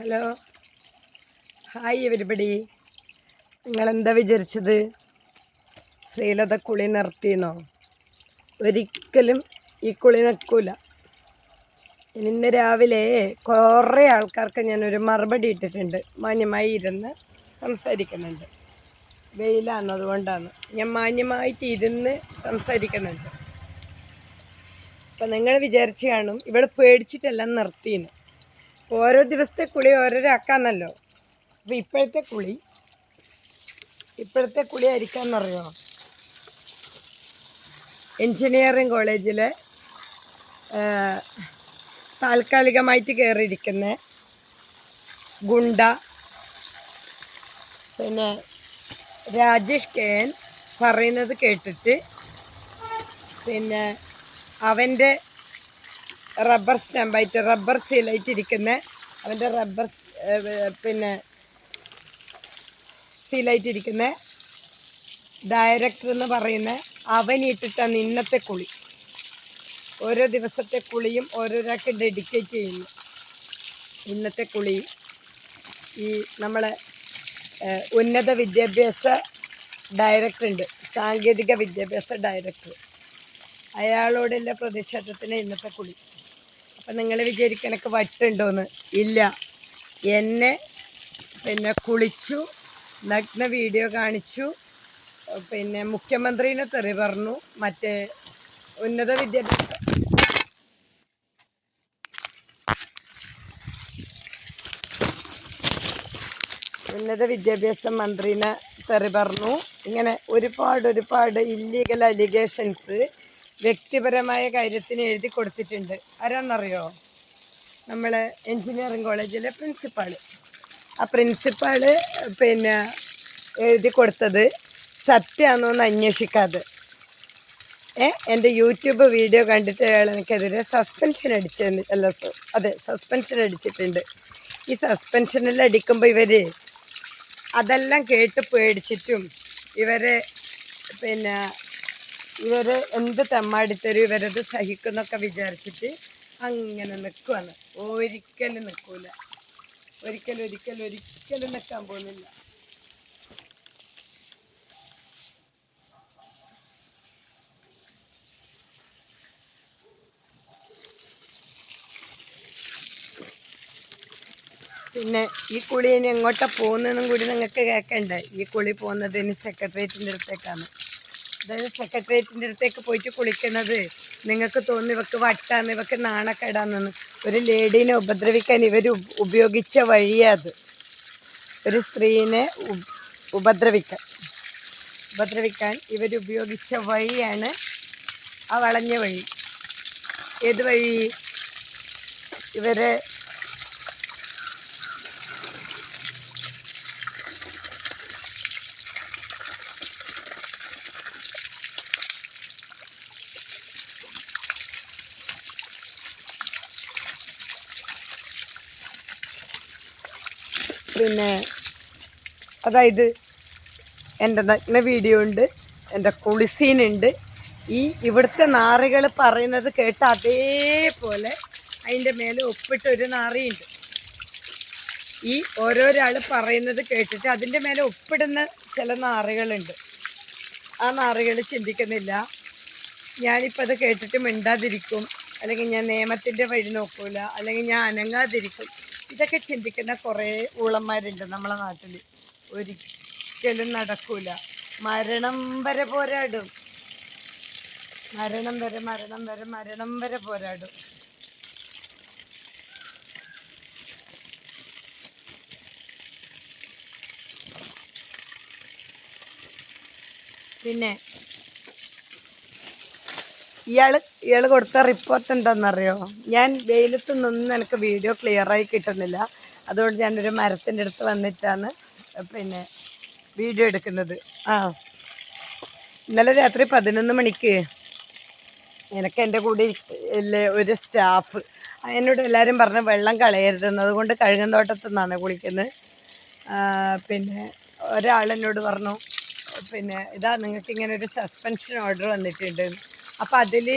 Hello. Hi എവരിബടി നിങ്ങളെന്താ വിചാരിച്ചത്? ശ്രീലത കുളി നിർത്തിയെന്നോ? ഒരിക്കലും ഈ കുളി നിൽക്കൂല. ഇന്ന് രാവിലെ കുറേ ആൾക്കാർക്ക് ഞാനൊരു മറുപടി ഇട്ടിട്ടുണ്ട്. മാന്യമായി ഇരുന്ന് സംസാരിക്കുന്നുണ്ട്. വെയിലാണ് അതുകൊണ്ടാണ്. ഞാൻ മാന്യമായിട്ട് ഇരുന്ന് സംസാരിക്കുന്നുണ്ട്. അപ്പം നിങ്ങൾ വിചാരിച്ചു കാണും. ഇവിടെ പേടിച്ചിട്ടെല്ലാം നിർത്തിയെന്ന്. ഓരോ ദിവസത്തെ കുളി ഓരോരാക്കാന്നല്ലോ. അപ്പം ഇപ്പോഴത്തെ കുളി? ഇപ്പോഴത്തെ കുളി ആയിരിക്കാമെന്നറിയോ എൻജിനീയറിങ് കോളേജിലെ ആ, താൽക്കാലികമായിട്ട് കയറിയിരിക്കുന്ന ഗുണ്ട പിന്നെ രാജേഷ് കെ എൻ പറയുന്നത് കേട്ടിട്ട് പിന്നെ അവന്റെ റബ്ബർ സ്റ്റാമ്പായിട്ട് റബ്ബർ സീലായിട്ട് ഇരിക്കുന്ന അവന്റെ റബ്ബർ പിന്നെ സീലായിട്ട് ഇരിക്കുന്ന ഡയറക്ടർ എന്ന് പറയുന്ന അവനിട്ടിട്ടാണ് ഇന്നത്തെ കുളി. ഓരോ ദിവസത്തെ കുളിയും ഓരോരാൾക്ക് ഡെഡിക്കേറ്റ് ചെയ്യുന്നു. ഇന്നത്തെ കുളി ഈ നമ്മളെ ഉന്നത വിദ്യാഭ്യാസ ഡയറക്ടർ ഉണ്ട് സാങ്കേതിക വിദ്യാഭ്യാസ ഡയറക്ടർ. അയാളോടുള്ള പ്രതിഷേധത്തിന് ഇന്നത്തെ കുളി. അപ്പം നിങ്ങൾ വിചാരിക്കണക്ക് വട്ടുണ്ടോന്ന്. ഇല്ല. എന്നെ പിന്നെ കുളിച്ചു നഗ്ന വീഡിയോ കാണിച്ചു പിന്നെ മുഖ്യമന്ത്രിനെ തെറി പറഞ്ഞു മറ്റേ ഉന്നത വിദ്യാഭ്യാസ ഉന്നത വിദ്യാഭ്യാസ മന്ത്രിനെ തെറി പറഞ്ഞു. ഇങ്ങനെ ഒരുപാട് ഒരുപാട് ഇല്ലീഗൽ അലിഗേഷൻസ് വ്യക്തിപരമായ കാര്യത്തിന് എഴുതി കൊടുത്തിട്ടുണ്ട്. ആരാണെന്നറിയോ? നമ്മൾ എൻജിനീയറിങ് കോളേജിലെ പ്രിൻസിപ്പാൾ. ആ പ്രിൻസിപ്പാൾ പിന്നെ എഴുതി കൊടുത്തത് സത്യമാണോന്ന് അന്വേഷിക്കാതെ. ഏ? എന്റെ യൂട്യൂബ് വീഡിയോ കണ്ടിട്ട് അയാൾ എനിക്കെതിരെ സസ്പെൻഷൻ അടിച്ചെന്ന് അല്ല അതെ സസ്പെൻഷൻ അടിച്ചിട്ടുണ്ട്. ഈ സസ്പെൻഷനിൽ അടിക്കുമ്പോൾ ഇവർ അതെല്ലാം കേട്ട് പേടിച്ചിട്ടും ഇവരെ പിന്നെ ഇവർ എന്ത് തെമ്മാടിത്തരും ഇവരത് സഹിക്കുന്നൊക്കെ വിചാരിച്ചിട്ട് അങ്ങനെ നിൽക്കുവാണ് ഒരിക്കലും നിൽക്കൂല ഒരിക്കലും ഒരിക്കലും ഒരിക്കലും നിൽക്കാൻ പോകുന്നില്ല. പിന്നെ ഈ കുളി ഇനി എങ്ങോട്ടാ പോകുന്നതെന്നും കൂടി നിങ്ങൾക്ക് കേൾക്കണ്ടേ? ഈ കുളി പോകുന്നത് ഇനി സെക്രട്ടേറിയറ്റിന്റെ അടുത്തേക്കാണ്. അതായത് സെക്രട്ടേറിയറ്റിന്റെ അടുത്തേക്ക് പോയിട്ട് കുളിക്കുന്നത് നിങ്ങൾക്ക് തോന്നുന്നു ഇവക്ക് വട്ടാന്ന് ഇവക്ക് നാണക്കേടാന്നെന്ന് ഒരു ലേഡീനെ ഉപദ്രവിക്കാൻ ഇവർ ഉപയോഗിച്ച വഴിയാത് ഒരു സ്ത്രീനെ ഉപദ്രവിക്കാൻ. ഉപദ്രവിക്കാൻ ഇവർ ഉപയോഗിച്ച വഴിയാണ് ആ വളഞ്ഞ വഴി. ഏത് വഴി? ഇവരെ പിന്നെ അതായത് എന്റെ നഗ്ന വീഡിയോ ഉണ്ട് എന്റെ കുളിസീനുണ്ട്. ഈ ഇവിടുത്തെ നാറികൾ പറയുന്നത് കേട്ട് അതേപോലെ അതിന്റെ മേലെ ഒപ്പിട്ട് ഒരു നാറിയുണ്ട്. ഈ ഓരോരാൾ പറയുന്നത് കേട്ടിട്ട് അതിന്റെ മേലെ ഒപ്പിടുന്ന ചില നാറികളുണ്ട്. ആ നാറികൾ ചിന്തിക്കുന്നില്ല. ഞാനിപ്പോൾ അത് കേട്ടിട്ട് മിണ്ടാതിരിക്കും. അല്ലെങ്കിൽ ഞാൻ നിയമത്തിന്റെ വഴി നോക്കൂല. അല്ലെങ്കിൽ ഞാൻ അനങ്ങാതിരിക്കും. ഇതൊക്കെ ചിന്തിക്കുന്ന കുറേ ഊളന്മാരുണ്ട് നമ്മളെ നാട്ടിൽ. ഒരിക്കലും നടക്കൂല. മരണം വരെ പോരാടും. മരണം വരെ മരണം വരെ മരണം വരെ പോരാടും. പിന്നെ ഇയാൾ ഇയാൾ കൊടുത്ത റിപ്പോർട്ട് എന്താണെന്നറിയോ ഞാൻ വെയിലത്ത് നിന്ന് എനിക്ക് വീഡിയോ ക്ലിയർ ആയി കിട്ടുന്നില്ല. അതുകൊണ്ട് ഞാനൊരു മരത്തിന്റെ അടുത്ത് വന്നിട്ടാണ് പിന്നെ വീഡിയോ എടുക്കുന്നത്. ആ. ഇന്നലെ രാത്രി പതിനൊന്ന് മണിക്ക് എനിക്ക് എന്റെ കൂടി ഇല്ലേ ഒരു സ്റ്റാഫ് എന്നോട് എല്ലാവരും പറഞ്ഞ് വെള്ളം കളയരുതെന്ന്. അതുകൊണ്ട് കഴുകന്തോട്ടത്തു നിന്നാണ് കുളിക്കുന്നത്. പിന്നെ ഒരാൾ എന്നോട് പറഞ്ഞു പിന്നെ ഇതാ നിങ്ങൾക്ക് ഇങ്ങനെ ഒരു സസ്പെൻഷൻ ഓർഡർ വന്നിട്ടുണ്ട്. അപ്പം അതിൽ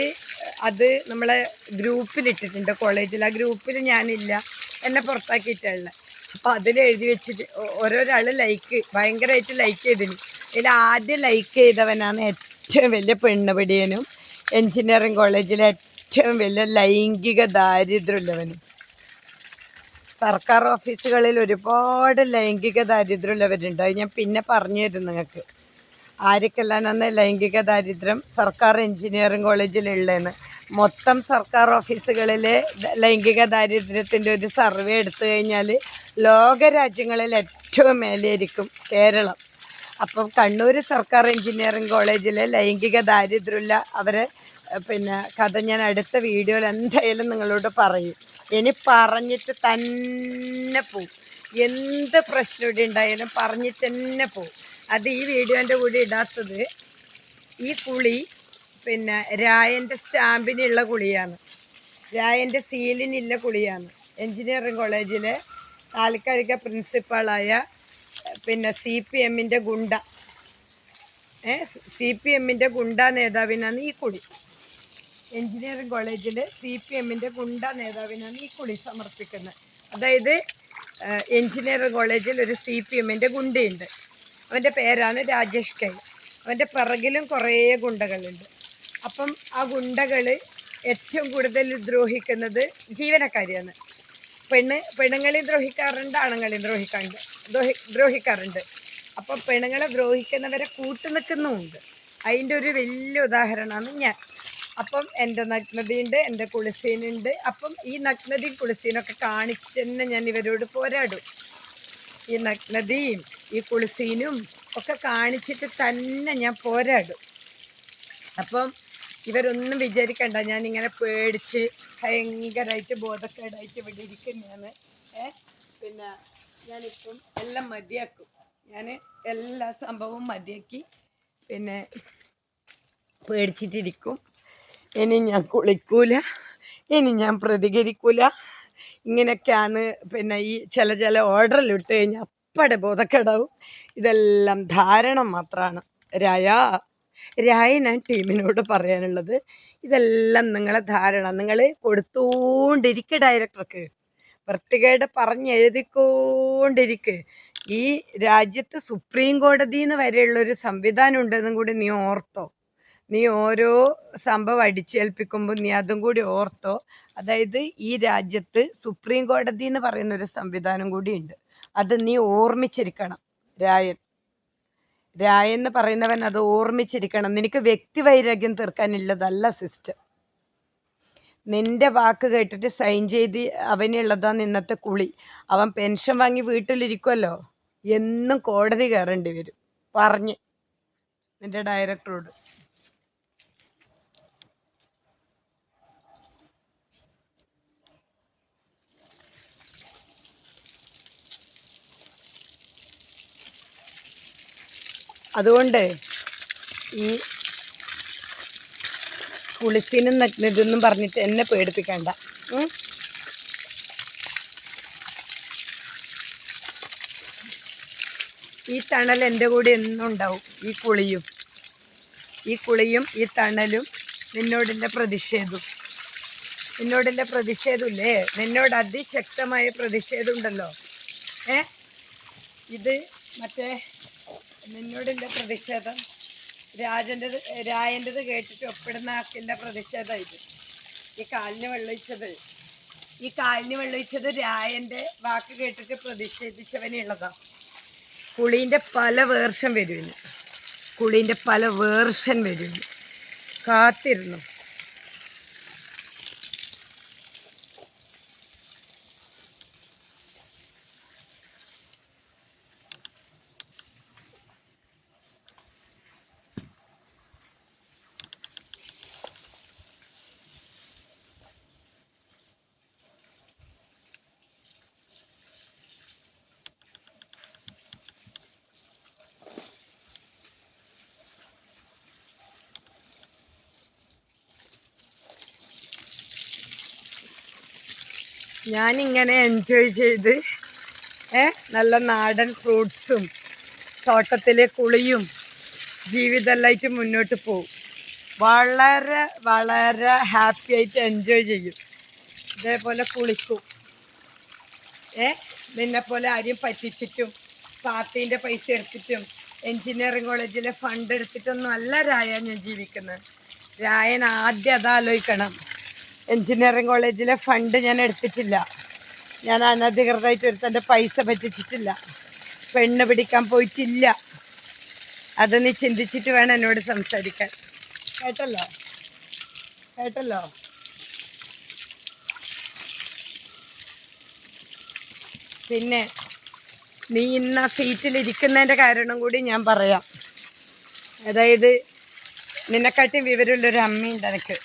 അത് നമ്മളെ ഗ്രൂപ്പിലിട്ടിട്ടുണ്ട് കോളേജിൽ ആ ഗ്രൂപ്പിൽ ഞാനില്ല. എന്നെ പുറത്താക്കിയിട്ടുള്ള അപ്പോൾ അതിൽ എഴുതി വെച്ചിട്ട് ഓരോരാൾ ലൈക്ക് ഭയങ്കരമായിട്ട് ലൈക്ക് ചെയ്തിന്. ഇതിൽ ആദ്യം ലൈക്ക് ചെയ്തവനാണ് ഏറ്റവും വലിയ പെണ്ണുപിടിയനും എഞ്ചിനീയറിംഗ് കോളേജിലെ ഏറ്റവും വലിയ ലൈംഗിക ദാരിദ്ര്യമുള്ളവനും. സർക്കാർ ഓഫീസുകളിൽ ഒരുപാട് ലൈംഗിക ദാരിദ്ര്യമുള്ളവരുണ്ട്. അത് ഞാൻ പിന്നെ പറഞ്ഞു തരും നിങ്ങൾക്ക്. ആർക്കെല്ലാമാണ് ലൈംഗിക ദാരിദ്ര്യം സർക്കാർ എഞ്ചിനീയറിംഗ് കോളേജിലുള്ളതെന്ന് മൊത്തം സർക്കാർ ഓഫീസുകളിലെ ലൈംഗിക ദാരിദ്ര്യത്തിന്റെ ഒരു സർവേ എടുത്തു കഴിഞ്ഞാൽ ലോക രാജ്യങ്ങളിൽ ഏറ്റവും മേലെയായിരിക്കും കേരളം. അപ്പം കണ്ണൂർ സർക്കാർ എഞ്ചിനീയറിംഗ് കോളേജിലെ ലൈംഗിക ദാരിദ്ര്യമില്ല. അവരെ പിന്നെ കഥ ഞാൻ അടുത്ത വീഡിയോയിൽ എന്തായാലും നിങ്ങളോട് പറയും. ഇനി പറഞ്ഞിട്ട് തന്നെ പോവും. എന്ത് പ്രശ്നം ഇവിടെ ഉണ്ടായാലും പറഞ്ഞിട്ട് തന്നെ പോവും. അത് ഈ വീഡിയോന്റെ കൂടി ഇടാത്തത് ഈ കുളി പിന്നെ രായന്റെ സ്റ്റാമ്പിനുള്ള കുളിയാണ് രായന്റെ സീലിനുള്ള കുളിയാണ് എഞ്ചിനീയറിംഗ് കോളേജിലെ താൽക്കാലിക പ്രിൻസിപ്പാളായ പിന്നെ സി പി എമ്മിന്റെ ഗുണ്ട. ഏ സി പി എമ്മിന്റെ ഗുണ്ട നേതാവിനാണ് ഈ കുളി. എഞ്ചിനീയറിംഗ് കോളേജിൽ സി പി എമ്മിന്റെ ഗുണ്ട നേതാവിനാണ് ഈ കുളി സമർപ്പിക്കുന്നത്. അതായത് ഏഹ്, കോളേജിൽ ഒരു സി പി എമ്മിന്റെ ഗുണ്ടയുണ്ട്. അവന്റെ പേരാണ് രാജേഷ് കൈ. അവന്റെ പിറകിലും കുറേ ഗുണ്ടകളുണ്ട്. അപ്പം ആ ഗുണ്ടകൾ ഏറ്റവും കൂടുതൽ ദ്രോഹിക്കുന്നത് ജീവനക്കാരിയാണ്. പെണ്ണ് പെണ്ണുങ്ങളെയും ദ്രോഹിക്കാറുണ്ട് ആണുങ്ങളെയും ദ്രോഹിക്കാറുണ്ട് ദ്രോഹി ദ്രോഹിക്കാറുണ്ട്. അപ്പം പെണ്ണുങ്ങളെ ദ്രോഹിക്കുന്നവരെ കൂട്ടു നിൽക്കുന്നുമുണ്ട്. അതിന്റെ ഒരു വലിയ ഉദാഹരണമാണ് ഞാൻ. അപ്പം എന്റെ നഗ്നതയുണ്ട് എന്റെ കുളിസീനുണ്ട്. അപ്പം ഈ നഗ്നതയും കുളിസീനൊക്കെ കാണിച്ചിട്ട് തന്നെ ഞാൻ ഇവരോട് പോരാടും. ഈ നഗ്നതയും ഈ കുളിസീനും ഒക്കെ കാണിച്ചിട്ട് തന്നെ ഞാൻ പോരാടും. അപ്പം ഇവരൊന്നും വിചാരിക്കണ്ട ഞാനിങ്ങനെ പേടിച്ച് ഭയങ്കരമായിട്ട് ബോധക്കേടായിട്ട് ഇവിടെ ഇരിക്കുന്നതാണ്. ഏ? പിന്നെ ഞാനിപ്പം എല്ലാം മതിയാക്കും. ഞാൻ എല്ലാ സംഭവവും മതിയാക്കി പിന്നെ പേടിച്ചിട്ടിരിക്കും. ഇനി ഞാൻ കുളിക്കൂല ഇനി ഞാൻ പ്രതികരിക്കൂല. ഇങ്ങനെയൊക്കെയാണ് പിന്നെ ഈ ചില ചില ഓർഡറിലിട്ട് കഴിഞ്ഞാൽ അപ്പടെ ബോധക്കേടാവും. ഇതെല്ലാം ധാരണ മാത്രമാണ് രായ രായ ഞാൻ ടീമിനോട് പറയാനുള്ളത്. ഇതെല്ലാം നിങ്ങളെ ധാരണ. നിങ്ങൾ കൊടുത്തുകൊണ്ടിരിക്കുക ഡയറക്ടർക്ക്. വൃത്തികേട് പറഞ്ഞെഴുതിക്കൊണ്ടിരിക്കുക ഈ രാജ്യത്ത് സുപ്രീം കോടതി എന്ന് വരെയുള്ളൊരു സംവിധാനം ഉണ്ടെന്നും കൂടി നീ ഓർത്തോ. നീ ഓരോ സംഭവം അടിച്ചേൽപ്പിക്കുമ്പോൾ നീ അതും കൂടി ഓർത്തോ. അതായത് ഈ രാജ്യത്ത് സുപ്രീം കോടതി എന്ന് പറയുന്ന ഒരു സംവിധാനം കൂടിയുണ്ട്. അത് നീ ഓർമ്മിച്ചിരിക്കണം രായൻ. രായൻ എന്ന് പറയുന്നവൻ അത് ഓർമ്മിച്ചിരിക്കണം. നിനക്ക് വ്യക്തിവൈരാഗ്യം തീർക്കാനുള്ളതല്ല സിസ്റ്റർ. നിന്റെ വാക്ക് കേട്ടിട്ട് സൈൻ ചെയ്ത് അവനുള്ളതാണ് ഇന്നത്തെ കുളി. അവൻ പെൻഷൻ വാങ്ങി വീട്ടിലിരിക്കുമല്ലോ എന്നും കോടതി കയറേണ്ടി വരും. പറഞ്ഞ്. നിന്റെ ഡയറക്ടറോട്. അതുകൊണ്ട് ഈ കുളിസിനും നഗ്നതെന്നും പറഞ്ഞിട്ട് എന്നെ പേടിപ്പിക്കണ്ട? ഈ തണൽ എന്റെ കൂടെ എന്നും ഉണ്ടാവും ഈ കുളിയും ഈ കുളിയും ഈ തണലും നിന്നോടിന്റെ പ്രതിഷേധവും നിന്നോടിന്റെ പ്രതിഷേധമില്ലേ നിന്നോട് അതിശക്തമായ പ്രതിഷേധം ഉണ്ടല്ലോ. ഏ? ഇത് മറ്റേ നിന്നോടുള്ള പ്രതിഷേധം. രാജന്റെത് രായന്റെത് കേട്ടിട്ട് ഒപ്പിടുന്ന ആക്കിന്റെ പ്രതിഷേധം ഇത്. ഈ കാലിന് വെള്ളൊഴിച്ചത് ഈ കാലിന് വെള്ളൊഴിച്ചത് രായന്റെ വാക്ക് കേട്ടിട്ട് പ്രതിഷേധിച്ചവനുള്ളതാണ് കുളീന്റെ പല വേർഷൻ വരുവിന് കുളീന്റെ പല വേർഷൻ വരുവിന് കാത്തിരുന്നു. ഞാനിങ്ങനെ എൻജോയ് ചെയ്ത് നല്ല നാടൻ ഫ്രൂട്ട്സും തോട്ടത്തിലെ കുളിയും ജീവിതമെല്ലായിട്ട് മുന്നോട്ട് പോകും വളരെ വളരെ ഹാപ്പി ആയിട്ട് എൻജോയ് ചെയ്യും. ഇതേപോലെ കുളിക്കും. ഏ നിന്നെ പോലെ ആരെയും പറ്റിച്ചിട്ടും പാർട്ടീന്റെ പൈസ എടുത്തിട്ടും എഞ്ചിനീയറിംഗ് കോളേജിലെ ഫണ്ട് എടുത്തിട്ടൊന്നും അല്ല രായ ഞാൻ ജീവിക്കുന്നത്. രായൻ ആദ്യം അതാലോചിക്കണം. എഞ്ചിനീയറിംഗ് കോളേജിലെ ഫണ്ട് ഞാൻ എടുത്തിട്ടില്ല. ഞാൻ അനധികൃതമായിട്ട് ഒരുത്തന്റെ പൈസ പറ്റിച്ചിട്ടില്ല. പെണ്ണ് പിടിക്കാൻ പോയിട്ടില്ല. അത് നീ ചിന്തിച്ചിട്ട് വേണം എന്നോട് സംസാരിക്കാൻ. കേട്ടല്ലോ? കേട്ടല്ലോ? പിന്നെ നീ ഇന്ന് ആ സീറ്റിൽ ഇരിക്കുന്നതിന്റെ കാരണം കൂടി ഞാൻ പറയാം. അതായത് നിന്നെക്കാട്ടിയും വിവരമുള്ളൊരു അമ്മയുണ്ട് എനിക്ക്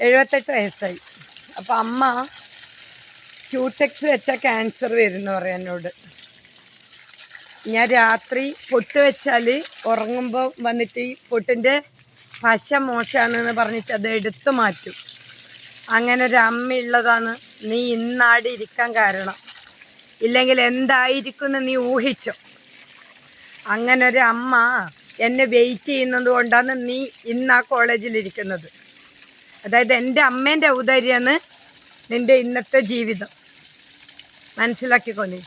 എഴുപത്തെട്ട് വയസ്സായി. അപ്പം അമ്മ ക്യൂടെക്സ് വെച്ചാൽ ക്യാൻസർ വരുന്നു പറയാം എന്നോട്. ഞാൻ രാത്രി പൊട്ട് വെച്ചാൽ ഉറങ്ങുമ്പോൾ വന്നിട്ട് ഈ പൊട്ടിന്റെ പശ മോശമാണെന്ന് പറഞ്ഞിട്ട് അത് എടുത്തു മാറ്റും. അങ്ങനെ ഒരു അമ്മ അമ്മയുള്ളതാണ് നീ ഇന്നാടി ഇരിക്കാൻ കാരണം. ഇല്ലെങ്കിൽ എന്തായിരിക്കും എന്ന് നീ ഊഹിച്ചോ. അങ്ങനെ ഒരു അമ്മ എന്നെ വെയിറ്റ് ചെയ്യുന്നത് കൊണ്ടാണ് നീ ഇന്ന് ആ കോളേജിലിരിക്കുന്നത് അതായത് എന്റെ അമ്മേന്റെ ഔദാര്യമാണ് നിന്റെ ഇന്നത്തെ ജീവിതം. മനസ്സിലാക്കിക്കോ നീ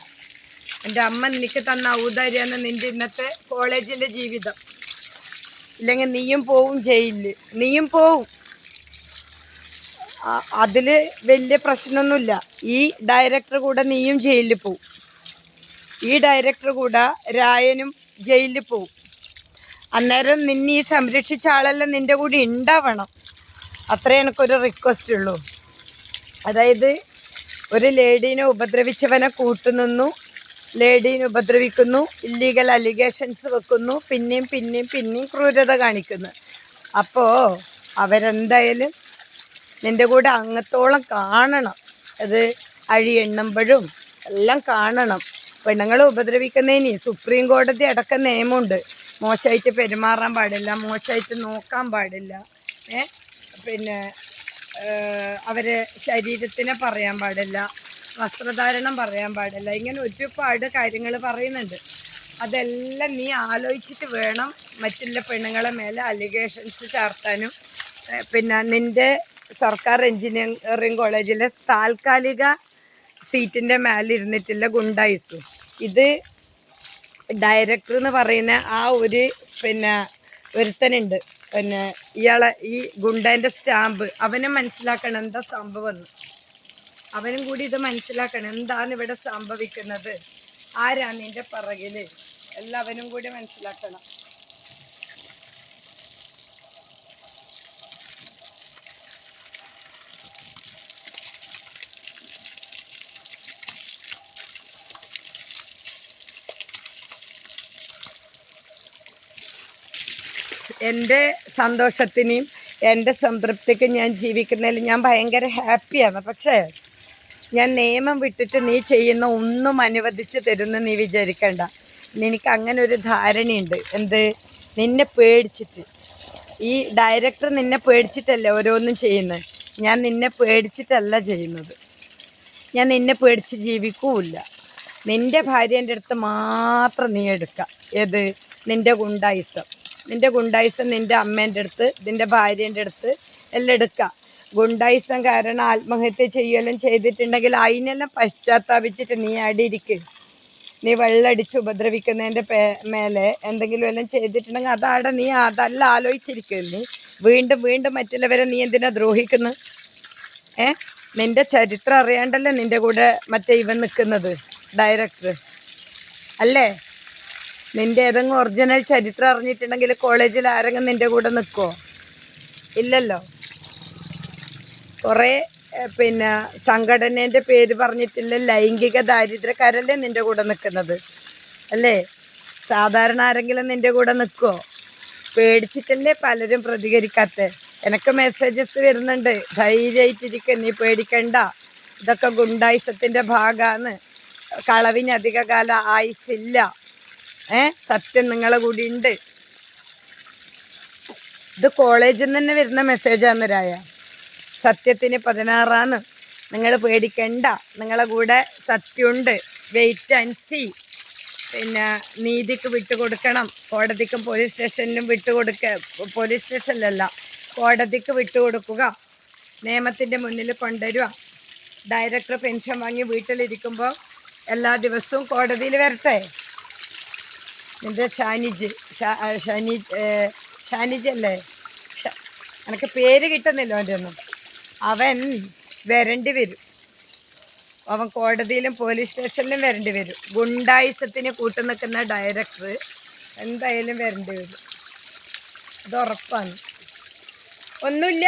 എന്റെ അമ്മ നിനക്ക് തന്ന ഔദാര്യമാണ് നിന്റെ ഇന്നത്തെ കോളേജിലെ ജീവിതം. ഇല്ലെങ്കിൽ നീയും പോവും ജയിലിൽ. നീയും പോവും. അതിൽ വലിയ പ്രശ്നമൊന്നുമില്ല. ഈ ഡയറക്ടർ കൂടെ നീയും ജയിലിൽ പോവും. ഈ ഡയറക്ടർ കൂടെ രായനും ജയിലിൽ പോവും. അന്നേരം നിന്നെ ഈ സംരക്ഷിച്ച ആളെല്ലാം നിന്റെ കൂടെ ഉണ്ടാവണം. അത്രേ എനിക്കൊരു റിക്വസ്റ്റ് ഉള്ളൂ. അതായത് ഒരു ലേഡീനെ ഉപദ്രവിച്ചവനെ കൂട്ടുനിന്നു ലേഡീനെ ഉപദ്രവിക്കുന്നു ഇല്ലീഗൽ അലിഗേഷൻസ് വെക്കുന്നു പിന്നെയും പിന്നെയും പിന്നെയും ക്രൂരത കാണിക്കുന്നു. അപ്പോൾ അവരെന്തായാലും നിന്റെ കൂടെ അങ്ങത്തോളം കാണണം. അത് അഴി എണ്ണുമ്പോഴും എല്ലാം കാണണം. പെണ്ണുങ്ങളെ ഉപദ്രവിക്കുന്നതിന് സുപ്രീം കോടതി അടക്കം നിയമമുണ്ട്. മോശമായിട്ട് പെരുമാറാൻ പാടില്ല മോശമായിട്ട് നോക്കാൻ പാടില്ല. ഏ? പിന്നെ അവർ ശരീരത്തിനെ പറയാൻ പാടില്ല വസ്ത്രധാരണം പറയാൻ പാടില്ല ഇങ്ങനെ ഒരുപാട് കാര്യങ്ങൾ പറയുന്നുണ്ട്. അതെല്ലാം നീ ആലോചിച്ചിട്ട് വേണം മറ്റുള്ള പെണ്ണുങ്ങളെ മേലെ അലിഗേഷൻസ് ചേർത്താനും. പിന്നെ നിന്റെ സർക്കാർ എഞ്ചിനീയറിംഗ് കോളേജിലെ താൽക്കാലിക സീറ്റിന്റെ മേലെ ഇരുന്നിട്ടുള്ള ഗുണ്ടായിസു. ഇത് ഡയറക്ടർ എന്ന് പറയുന്ന ആ ഒരു പിന്നെ ഒരുത്തനുണ്ട്. പിന്നെ ഇയാളെ ഈ ഗുണ്ടേന്റെ സ്റ്റാമ്പ് അവനെ മനസ്സിലാക്കണം എന്താ സംഭവം അവനും കൂടി ഇത് മനസ്സിലാക്കണം എന്താണ് ഇവിടെ സംഭവിക്കുന്നത്. ആരാണ് നിന്റെ പിറകിൽ എല്ലാവനും കൂടി മനസ്സിലാക്കണം. എന്റെ സന്തോഷത്തിനും എന്റെ സംതൃപ്തിക്കും ഞാൻ ജീവിക്കുന്നതിൽ ഞാൻ ഭയങ്കര ഹാപ്പിയാണ്. പക്ഷേ ഞാൻ നിയമം വിട്ടിട്ട് നീ ചെയ്യുന്ന ഒന്നും അനുവദിച്ച് തരുന്ന നീ വിചാരിക്കണ്ട. എനിക്ക് അങ്ങനെ ഒരു ധാരണയുണ്ട്. എന്ത്? നിന്നെ പേടിച്ചിട്ട്. ഈ ഡയറക്ടർ നിന്നെ പേടിച്ചിട്ടല്ലേ ഓരോന്നും ചെയ്യുന്നത്? ഞാൻ നിന്നെ പേടിച്ചിട്ടല്ല ചെയ്യുന്നത്. ഞാൻ നിന്നെ പേടിച്ച് ജീവിക്കൂല നിന്റെ ഭാര്യേന്റെ അടുത്ത് മാത്രം നീ എടുക്കുക ഏത്? നിന്റെ ഗുണ്ടായിസം. നിന്റെ ഗുണ്ടായിസം നിന്റെ അമ്മേന്റെ അടുത്ത് നിന്റെ ഭാര്യേന്റെ അടുത്ത് എല്ലാം എടുക്കുക ഗുണ്ടായിസം കാരണം ആത്മഹത്യ ചെയ്യലും ചെയ്തിട്ടുണ്ടെങ്കിൽ അതിനെല്ലാം പശ്ചാത്താപിച്ചിട്ട് നീ അടിയിരിക്ക് നീ വെള്ളടിച്ച് ഉപദ്രവിക്കുന്നതിന്റെ മേലെ എന്തെങ്കിലും എല്ലാം ചെയ്തിട്ടുണ്ടെങ്കിൽ അതാടെ നീ അതല്ല ആലോചിച്ചിരിക്കും നീ വീണ്ടും വീണ്ടും മറ്റുള്ളവരെ നീ എന്തിനാ ദ്രോഹിക്കുന്നു? ഏ? നിന്റെ ചരിത്രം അറിയാണ്ടല്ലേ നിന്റെ കൂടെ മറ്റേ ഇവൻ നിൽക്കുന്നത് ഡയറക്ടർ. അല്ലേ? നിന്റെ ഏതെങ്കിലും ഒറിജിനൽ ചരിത്രം അറിഞ്ഞിട്ടുണ്ടെങ്കിൽ കോളേജിൽ ആരെങ്കിലും നിന്റെ കൂടെ നിൽക്കുമോ ഇല്ലല്ലോ. കുറേ പിന്നെ സംഘടനേന്റെ പേര് പറഞ്ഞിട്ടില്ല ലൈംഗിക ദാരിദ്ര്യക്കാരല്ലേ നിന്റെ കൂടെ നിൽക്കുന്നത് അല്ലേ? സാധാരണ ആരെങ്കിലും നിന്റെ കൂടെ നിൽക്കുമോ പേടിച്ചിട്ടല്ലേ പലരും പ്രതികരിക്കാത്ത? എനക്ക് മെസ്സേജസ് വരുന്നുണ്ട് ധൈര്യമായിട്ടിരിക്കുക നീ പേടിക്കണ്ട. ഇതൊക്കെ ഗുണ്ടായുസത്തിന്റെ ഭാഗമാണ് കളവിന് അധികകാല ആയുസില്ല ഏ? സത്യം നിങ്ങളെ കൂടി ഉണ്ട് ഇത് കോളേജിൽ നിന്ന് തന്നെ വരുന്ന മെസ്സേജാണ് രായ. സത്യത്തിന് പതിനാറാന്ന്. നിങ്ങൾ പേടിക്കണ്ട. നിങ്ങളെ കൂടെ സത്യമുണ്ട്. വെയിറ്റ് ആൻഡ് സീ പിന്നെ നീതിക്ക് വിട്ടുകൊടുക്കണം. കോടതിക്കും പോലീസ് സ്റ്റേഷനിലും വിട്ടുകൊടുക്ക പോലീസ് സ്റ്റേഷനിലല്ല കോടതിക്ക് വിട്ടുകൊടുക്കുക. നിയമത്തിന്റെ മുന്നിൽ കൊണ്ടുവരിക. ഡയറക്ടർ പെൻഷൻ വാങ്ങി വീട്ടിലിരിക്കുമ്പോൾ എല്ലാ ദിവസവും കോടതിയിൽ വരട്ടെ. നിന്റെ ഷാനിജ് ഷാനി ഷാനിജ് അല്ലേ? എനിക്ക് പേര് കിട്ടുന്നില്ല അവന്റെ ഒന്നും. അവൻ വരേണ്ടി വരും. അവൻ കോടതിയിലും പോലീസ് സ്റ്റേഷനിലും വരേണ്ടി വരും. ഗുണ്ടായുസത്തിന് കൂട്ടു നിൽക്കുന്ന ഡയറക്ടർ എന്തായാലും വരേണ്ടി വരും. അത് ഉറപ്പാണ്. ഒന്നുമില്ല.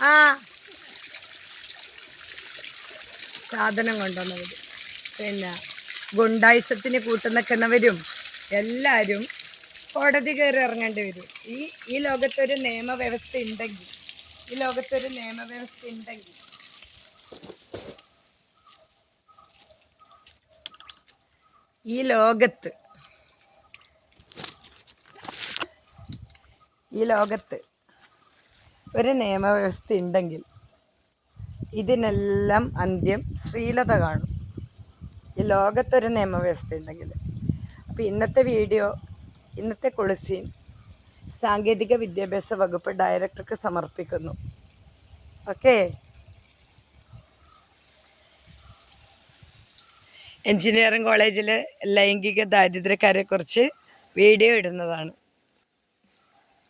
ആ. സാധനം കൊണ്ടുവന്നത്. പിന്നെ ഗുണ്ടായുസത്തിന് കൂട്ട് നിൽക്കുന്നവരും എല്ലാവരും കോടതി കയറി ഇറങ്ങേണ്ടി വരും. ഈ ഈ ലോകത്തൊരു നിയമവ്യവസ്ഥ ഉണ്ടെങ്കിൽ ഈ ലോകത്തൊരു നിയമവ്യവസ്ഥ ഉണ്ടെങ്കിൽ. ഈ ലോകത്ത് ഈ ലോകത്ത് ഒരു നിയമവ്യവസ്ഥ ഉണ്ടെങ്കിൽ ഇതിനെല്ലാം അന്ത്യം ശ്രീലത കാണും. ഈ ലോകത്തൊരു നിയമവ്യവസ്ഥ ഉണ്ടെങ്കിൽ. അപ്പോൾ ഇന്നത്തെ വീഡിയോ ഇന്നത്തെ കുളിസീൻ സാങ്കേതിക വിദ്യാഭ്യാസ വകുപ്പ് ഡയറക്ടർക്ക് സമർപ്പിക്കുന്നു. ഓക്കെ? എഞ്ചിനീയറിംഗ് കോളേജിൽ ലൈംഗിക ദാരിദ്ര്യക്കാരെക്കുറിച്ച് വീഡിയോ ഇടുന്നതാണ്.